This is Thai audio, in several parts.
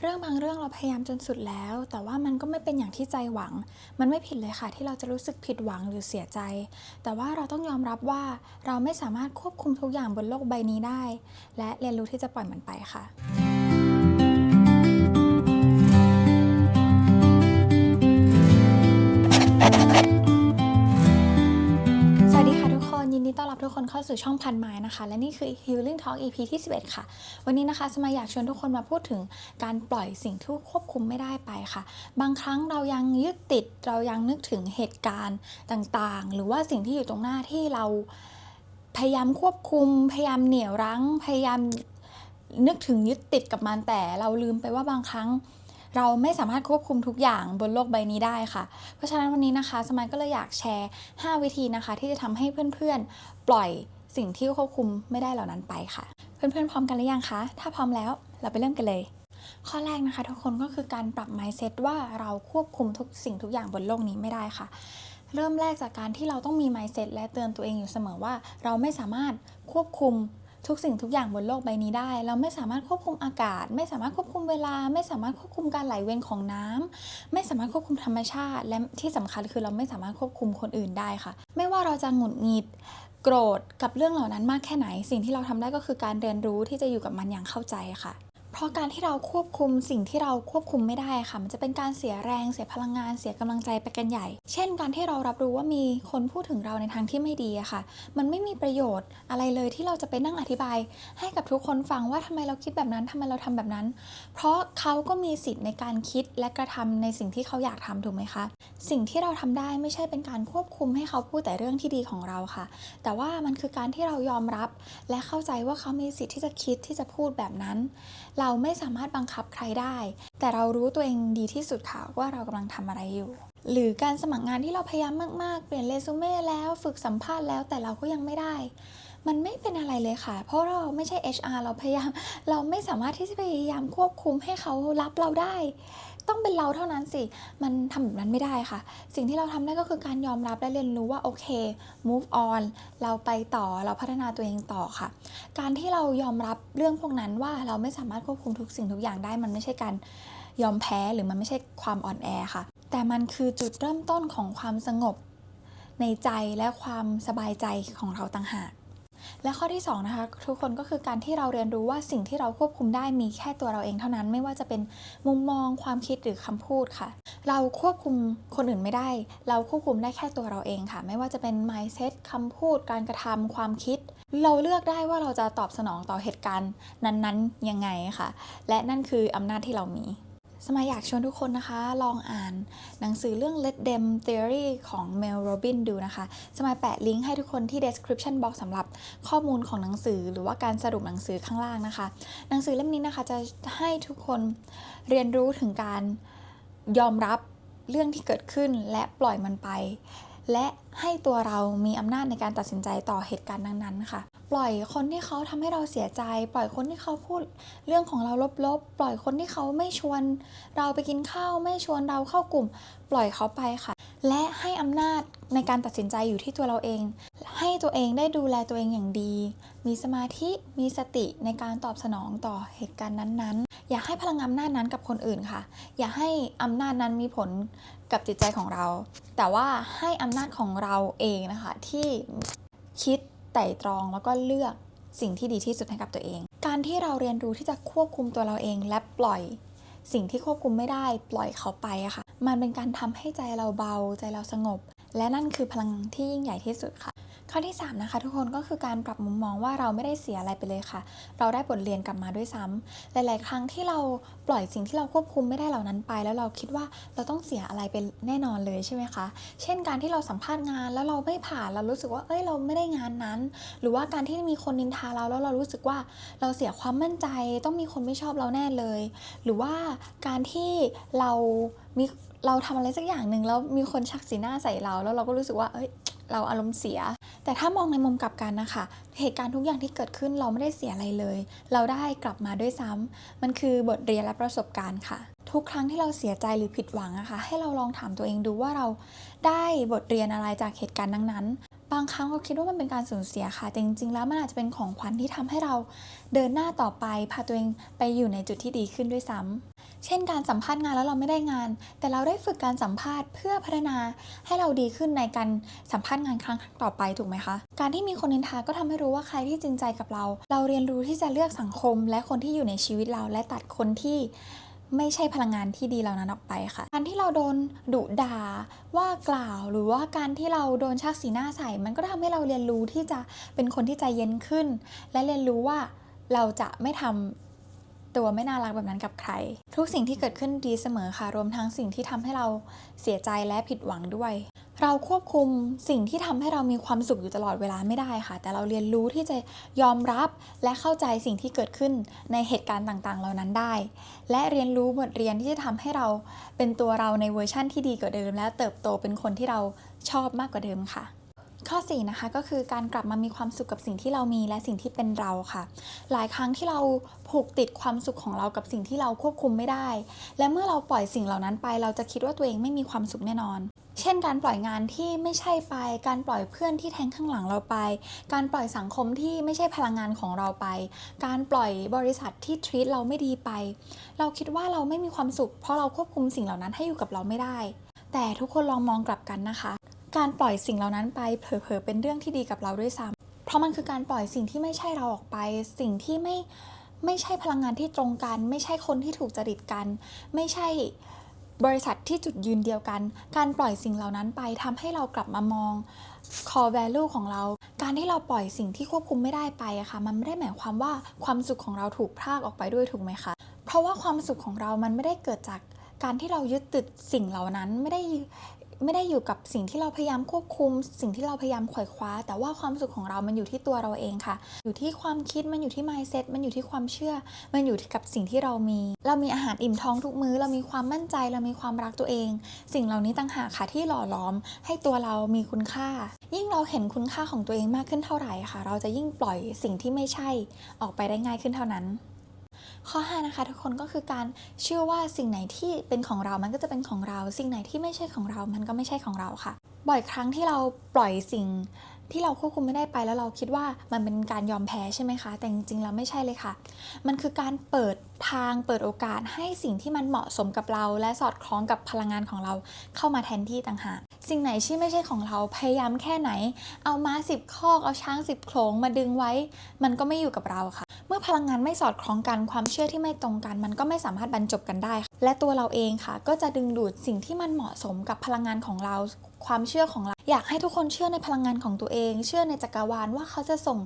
เรื่องบางเรื่องเราพยายามจนสุดแล้ว แต่ว่ามันก็ไม่เป็นอย่างที่ใจหวัง มันไม่ผิดเลยค่ะ ที่เราจะรู้สึกผิดหวังหรือเสียใจ แต่ว่าเราต้องยอมรับว่าเราไม่สามารถควบคุมทุกอย่างบนโลกใบนี้ได้ และเรียนรู้ที่จะปล่อยมันไปค่ะ ทุกคนเข้าสู่ช่องพันไม้นะคะ และนี่คือ Healing Talk EP ที่ 11 ค่ะ วันนี้นะคะสมาอยากชวนทุกคนมาพูดถึงการปล่อยสิ่งที่ควบคุมไม่ได้ไปค่ะ บางครั้งเรายังยึดติดเรายังนึกถึงเหตุการณ์ต่างๆ หรือว่าสิ่งที่อยู่ตรงหน้าที่เราพยายามควบคุม พยายามเหนี่ยวรั้ง พยายามนึกถึงยึดติดกับมันแต่เราลืมไปว่าบางครั้ง เราไม่สามารถควบคุมทุกอย่างบนโลกใบนี้ได้ค่ะ เพราะฉะนั้นวันนี้นะคะ สมัยก็เลยอยากแชร์ 5 วิธีนะคะ ที่จะทำให้เพื่อนๆ ปล่อยสิ่งที่ควบคุมไม่ได้เหล่านั้นไปค่ะ เพื่อนๆ พร้อมกันหรือยังคะ ถ้าพร้อมแล้วเราไปเริ่มกันเลยข้อแรกนะคะทุกคนก็คือการปรับ mindset ว่าเราควบคุมทุกสิ่งทุกอย่างบนโลกนี้ไม่ได้ค่ะ เริ่มแรกจากการที่เราต้องมี mindset และเตือนตัวเองอยู่เสมอว่า เราไม่สามารถควบคุม ทุกสิ่งทุกอย่างบนโลกใบนี้ได้ เราไม่สามารถควบคุมอากาศ ไม่สามารถควบคุมเวลา ไม่สามารถควบคุมการไหลเวียนของน้ำไม่สามารถควบคุมธรรมชาติ และที่สำคัญคือเราไม่สามารถควบคุมคนอื่นได้ค่ะ ไม่ว่าเราจะหงุดหงิดโกรธกับเรื่องเหล่านั้นมากแค่ไหน สิ่งที่เราทำได้ก็คือการเรียนรู้ที่จะอยู่กับมันอย่างเข้าใจค่ะ เพราะการที่เราควบคุมสิ่งที่เราควบคุมไม่ได้ค่ะ มันจะเป็นการเสียแรง เสียพลังงาน เสียกำลังใจไปกันใหญ่ เช่น การที่เรารับรู้ว่ามีคนพูดถึงเราในทางที่ไม่ดีอะค่ะ มันไม่มีประโยชน์อะไรเลยที่เราจะไปนั่งอธิบาย ให้กับทุกคนฟังว่าทำไมเราคิดแบบนั้นทำไมเราทำแบบนั้น เพราะเขาก็มีสิทธิ์ในการคิดและกระทำในสิ่งที่เขาอยากทำถูกไหมคะ สิ่งที่เราทำได้ไม่ใช่เป็นการควบคุมให้เขาพูดแต่เรื่องที่ดีของเราค่ะ แต่ว่ามันคือการที่เรายอมรับ และเข้าใจว่าเขามีสิทธิ์ที่จะคิดที่จะพูดแบบนั้นเราไม่สามารถบังคับใครได้ แต่เรารู้ตัวเองดีที่สุดค่ะว่าเรากำลังทำอะไรอยู่ หรือการสมัครงานที่เราพยายามมากๆ เปลี่ยนเรซูเม่แล้วฝึกสัมภาษณ์แล้วแต่เราก็ยังไม่ได้ มันไม่เป็นอะไรเลยค่ะ เพราะเราไม่ใช่ HR เราพยายาม เราไม่สามารถที่จะพยายามควบคุมให้เขารับเราได้ ต้องเป็นเราเท่านั้นสิ มันทำแบบนั้นไม่ได้ค่ะ สิ่งที่เราทำได้ก็คือการยอมรับและเรียนรู้ว่าโอเค move on เราไปต่อเราพัฒนาตัวเองต่อค่ะ การที่เรายอมรับเรื่องพวกนั้นว่าเราไม่สามารถควบคุมทุกสิ่งทุกอย่างได้ มันไม่ใช่การยอมแพ้หรือมันไม่ใช่ความอ่อนแอค่ะ แต่มันคือจุดเริ่มต้นของความสงบในใจและความสบายใจของเราต่างหาก และข้อที่2นะคะทุกคนก็คือการที่เราเรียนรู้ว่าสิ่งที่เราควบคุมได้มีแค่ตัวเราเองเท่านั้น ไม่ว่าจะเป็นมุมมองความคิดหรือคำพูดค่ะ เราควบคุมคนอื่นไม่ได้ เราควบคุมได้แค่ตัวเราเองค่ะ ไม่ว่าจะเป็น mindset คำพูด การกระทำความคิด เราเลือกได้ว่าเราจะตอบสนองต่อเหตุการณ์นั้นๆยังไงค่ะ และนั่นคืออำนาจที่เรามี สมัยอยากชวนทุกคนนะคะ ลองอ่านหนังสือเรื่อง Let Them Theory ของ Mel Robin ดูนะคะ สมัยแปะลิงก์ให้ทุกคนที่ description box สำหรับข้อมูลของหนังสือหรือว่าการสรุปหนังสือข้างล่างนะคะ หนังสือเล่มนี้นะคะจะให้ทุกคนเรียนรู้ถึงการยอมรับเรื่องที่เกิดขึ้นและปล่อยมันไป และให้ตัวเรามีอำนาจในการตัดสินใจต่อเหตุการณ์นั้นๆค่ะ ปล่อยคนที่เขาทำให้เราเสียใจ ปล่อยคนที่เขาพูดเรื่องของเราลบๆ ปล่อยคนที่เขาไม่ชวน เราไปกินข้าวไม่ชวนเราเข้ากลุ่ม ปล่อยเขาไปค่ะ และให้อำนาจในการตัดสินใจอยู่ที่ตัวเราเอง ให้ตัวเองได้ดูแลตัวเองอย่างดี มีสมาธิมีสติในการตอบสนองต่อเหตุการณ์นั้นๆ อย่าให้พลังอำนาจนั้นกับคนอื่นค่ะ อย่าให้อำนาจนั้นมีผลกับจิตใจของเรา แต่ว่าให้อำนาจของเราเองนะคะ ที่คิดไต่ตรองแล้วก็เลือกสิ่งที่ดีที่สุดให้กับตัวเอง การที่เราเรียนรู้ที่จะควบคุมตัวเราเองและปล่อยสิ่งที่ควบคุมไม่ได้ปล่อยเขาไปอะค่ะ มันเป็นการทำให้ใจเราเบาใจเราสงบ และนั่นคือพลังที่ยิ่งใหญ่ที่สุดค่ะ ข้อที่3นะคะทุกคนก็คือการปรับมุมมองว่าเราไม่ได้เสียอะไรไปเลยค่ะ เราได้บทเรียนกลับมาด้วยซ้ำหลาย ๆ ครั้งที่เราปล่อยสิ่งที่เราควบคุมไม่ได้เหล่านั้นไป แล้วเราคิดว่าเราต้องเสียอะไรไปแน่นอนเลยใช่ไหมคะ เช่นการที่เราสัมภาษณ์งานแล้วเราไม่ผ่านเรารู้สึกว่าเอ้ยเราไม่ได้งานนั้น หรือว่าการที่มีคนนินทาเราแล้วเรารู้สึกว่าเราเสียความมั่นใจ ต้องมีคนไม่ชอบเราแน่เลย หรือว่าการที่เรา มีเราทำอะไรสักอย่างหนึ่งแล้วมีคนชักสีหน้าใส่เรา แล้วเราก็รู้สึกว่าเอ้ยเราอารมณ์เสีย แต่ถ้ามองในมุมกลับกันนะคะ เหตุการณ์ทุกอย่างที่เกิดขึ้นเราไม่ได้เสียอะไรเลย เราได้กลับมาด้วยซ้ำมันคือบทเรียนและประสบการณ์ค่ะ ทุกครั้งที่เราเสียใจหรือผิดหวังอะคะ่ะให้เราลองถามตัวเองดูว่าเราได้บทเรียนอะไรจากเหตุการณ์นั้น บางครั้งเราคิดว่ามันเป็นการสูญเสียค่ะ แต่จริงๆ แล้วมันอาจจะเป็นของขวัญที่ทำให้เราเดินหน้าต่อไป พาตัวเองไปอยู่ในจุดที่ดีขึ้นด้วยซ้ำเช่นการสัมภาษณ์งานแล้วเราไม่ได้งาน แต่เราได้ฝึกการสัมภาษณ์เพื่อพัฒนาให้เราดีขึ้นในการสัมภาษณ์งานครั้งต่อไปถูกไหมคะ การที่มีคนนินทาก็ทำให้รู้ว่าใครที่จริงใจกับเรา เราเรียนรู้ที่จะเลือกสังคม และคนที่อยู่ในชีวิตเราและตัดคนที่ ไม่ใช่พลังงานที่ดีเหล่านั้นออกไปค่ะ การที่เราโดนดุด่าว่ากล่าวหรือว่าการที่เราโดนชักสีหน้าใส่ มันก็ทำให้เราเรียนรู้ที่จะเป็นคนที่ใจเย็นขึ้น และเรียนรู้ว่าเราจะไม่ทำ ตัวไม่น่ารักแบบนั้นกับใคร ทุกสิ่งที่เกิดขึ้นดีเสมอค่ะ รวมทั้งสิ่งที่ทำให้เราเสียใจและผิดหวังด้วย เราควบคุมสิ่งที่ทำให้เรามีความสุขอยู่ตลอดเวลาไม่ได้ค่ะ แต่เราเรียนรู้ที่จะยอมรับและเข้าใจสิ่งที่เกิดขึ้นในเหตุการณ์ต่างๆ เหล่านั้นได้ และเรียนรู้บทเรียนที่จะทำให้เราเป็นตัวเราในเวอร์ชั่นที่ดีกว่าเดิม และเติบโตเป็นคนที่เราชอบมากกว่าเดิมค่ะ ข้อ4นะคะก็คือการกลับมามีความสุขกับสิ่งที่เรามีและสิ่งที่เป็นเราค่ะ หลายครั้งที่เราผูกติดความสุขของเรากับสิ่งที่เราควบคุมไม่ได้ และเมื่อเราปล่อยสิ่งเหล่านั้นไป เราจะคิดว่าตัวเองไม่มีความสุขแน่นอน เช่น การปล่อยงานที่ไม่ใช่ไป การปล่อยเพื่อนที่แทงข้างหลังเราไป การปล่อยสังคมที่ไม่ใช่พลังงานของเราไป การปล่อยบริษัทที่ทรีตเราไม่ดีไป เราคิดว่าเราไม่มีความสุข เพราะเราควบคุมสิ่งเหล่านั้นให้อยู่กับเราไม่ได้ แต่ทุกคนลองมองกลับกันนะคะ การปล่อยสิ่งเหล่านั้นไปเผลอๆเป็นเรื่องที่ดีกับเราด้วยซ้ำเพราะมันคือการปล่อยสิ่งที่ไม่ใช่เราออกไป สิ่งที่ไม่ไม่ใช่พลังงานที่ตรงกัน ไม่ใช่คนที่ถูกจริตกัน ไม่ใช่บริษัทที่จุดยืนเดียวกัน การปล่อยสิ่งเหล่านั้นไปทำให้เรากลับมามอง core value ของเรา การที่เราปล่อยสิ่งที่ควบคุมไม่ได้ไปอะค่ะ มันไม่ได้หมายความว่าความสุขของเราถูกพรากออกไปด้วยถูกไหมคะ เพราะว่าความสุขของเรามันไม่ได้เกิดจากการที่เรายึดติดสิ่งเหล่านั้นไม่ได้ ไม่ได้อยู่กับสิ่งที่เราพยายามควบคุม สิ่งที่เราพยายามขวายคว้า แต่ว่าความสุขของเรามันอยู่ที่ตัวเราเองค่ะ อยู่ที่ความคิดมันอยู่ที่ mindset มันอยู่ที่ความเชื่อ มันอยู่กับสิ่งที่เรามี เรามีอาหารอิ่มท้องทุกมื้อ เรามีความมั่นใจ เรามีความรักตัวเอง สิ่งเหล่านี้ต่างหากค่ะที่หล่อหลอม ให้ตัวเรามีคุณค่า ยิ่งเราเห็นคุณค่าของตัวเองมากขึ้นเท่าไหร่ค่ะ เราจะยิ่งปล่อยสิ่งที่ไม่ใช่ออกไปได้ง่ายขึ้นเท่านั้น ข้อ 5 นะคะ ทุกคนก็คือการเชื่อว่าสิ่งไหนที่เป็นของเรา มันก็จะเป็นของเรา สิ่งไหนที่ไม่ใช่ของเรา มันก็ไม่ใช่ของเราค่ะ บ่อยครั้งที่เราปล่อยสิ่งที่เราควบคุมไม่ได้ไปแล้วเราคิดว่ามันเป็นการยอมแพ้ใช่ไหมคะ แต่จริงๆแล้วไม่ใช่เลยค่ะ มันคือการเปิดทางเปิดโอกาสให้สิ่งที่มันเหมาะสมกับเรา และสอดคล้องกับพลังงานของเราเข้ามาแทนที่ต่างหากสิ่งไหนที่ไม่ใช่ของเราพยายามแค่ไหน เอาม้าสิบคอกเอาช้างสิบโขลงมาดึงไว้ มันก็ไม่อยู่กับเราค่ะ เมื่อพลังงานไม่สอดคล้องกันความเชื่อที่ไม่ตรงกัน มันก็ไม่สามารถบรรจบกันได้ และตัวเราเองค่ะ ก็จะดึงดูดสิ่งที่มันเหมาะสมกับพลังงานของเราความเชื่อของเรา อยากให้ทุกคนเชื่อในพลังงานของตัวเอง เชื่อในจักรวาลว่าเขาจะส่ง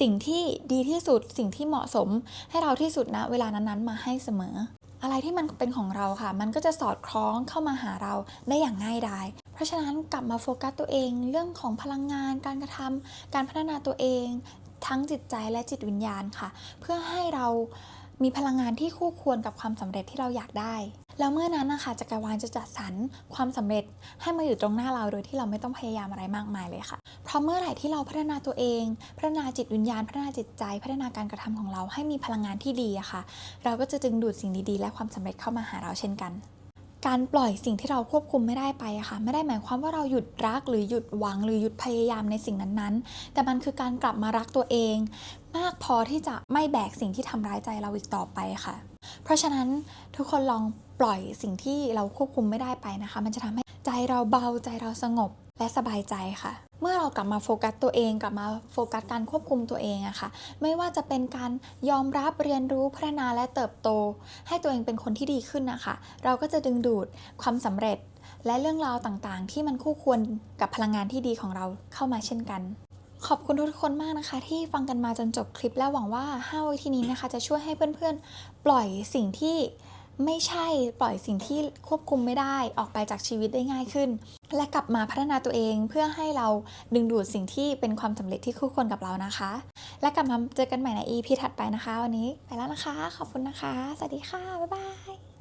สิ่งที่ดีที่สุด สิ่งที่เหมาะสม ให้เราที่สุดนะเวลานั้นๆ มาให้เสมอ อะไรที่มันเป็นของเราค่ะ มันก็จะสอดคล้องเข้ามาหาเราได้อย่างง่ายดายเพราะฉะนั้นกลับมาโฟกัสตัวเอง เรื่องของพลังงาน การกระทำการพัฒนาตัวเอง ทั้งจิตใจและจิตวิญญาณค่ะ เพื่อให้เรามีพลังงานที่คู่ควรกับความสำเร็จที่เราอยากได้ แล้วเมื่อนั้นนะคะจักรวาลจะจัดสรรความสำเร็จให้มาอยู่ตรงหน้าเราโดยที่เราไม่ต้องพยายามอะไรมากมายเลยค่ะ เพราะเมื่อไหร่ที่เราพัฒนาตัวเอง พัฒนาจิตวิญญาณ พัฒนาจิตใจ พัฒนาการกระทำของเราให้มีพลังงานที่ดีอะค่ะ เราก็จะดึงดูดสิ่งดีๆ และความสำเร็จเข้ามาหาเราเช่นกัน การปล่อยสิ่งที่เราควบคุมไม่ได้ไปอะค่ะ ไม่ได้หมายความว่าเราหยุดรักหรือหยุดหวังหรือหยุดพยายามในสิ่งนั้นๆ แต่มันคือการกลับมารักตัวเอง มากพอที่จะไม่แบกสิ่งที่ทำร้ายใจเราอีกต่อไปค่ะ เพราะฉะนั้นทุกคนลองปล่อยสิ่งที่เราควบคุมไม่ได้ไปนะคะ มันจะทำให้ใจเราเบาใจเราสงบและสบายใจค่ะ เมื่อเรากลับมาโฟกัสตัวเองกลับมาโฟกัสการควบคุมตัวเองอะค่ะ ไม่ว่าจะเป็นการยอมรับเรียนรู้พัฒนาและเติบโต ให้ตัวเองเป็นคนที่ดีขึ้นนะคะ เราก็จะดึงดูดความสำเร็จ และเรื่องราวต่างๆ ที่มันคู่ควรกับพลังงานที่ดีของเราเข้ามาเช่นกันขอบคุณทุกคนมากนะคะ ที่ฟังกันมาจนจบคลิปและหวังว่า 5 วิธีนี้นะคะ จะช่วยให้เพื่อนๆ ปล่อยสิ่งที่ ไม่ใช่ปล่อยสิ่งที่ควบคุมไม่ได้ออกไปจากชีวิตได้ง่ายขึ้น และกลับมาพัฒนาตัวเองเพื่อให้เราดึงดูดสิ่งที่เป็นความสำเร็จที่คู่ควรกับเรานะคะ และกลับมาเจอกันใหม่ใน EP ถัดไปนะคะ วันนี้ไปแล้วนะคะ ขอบคุณนะคะ สวัสดีค่ะ บ๊ายบาย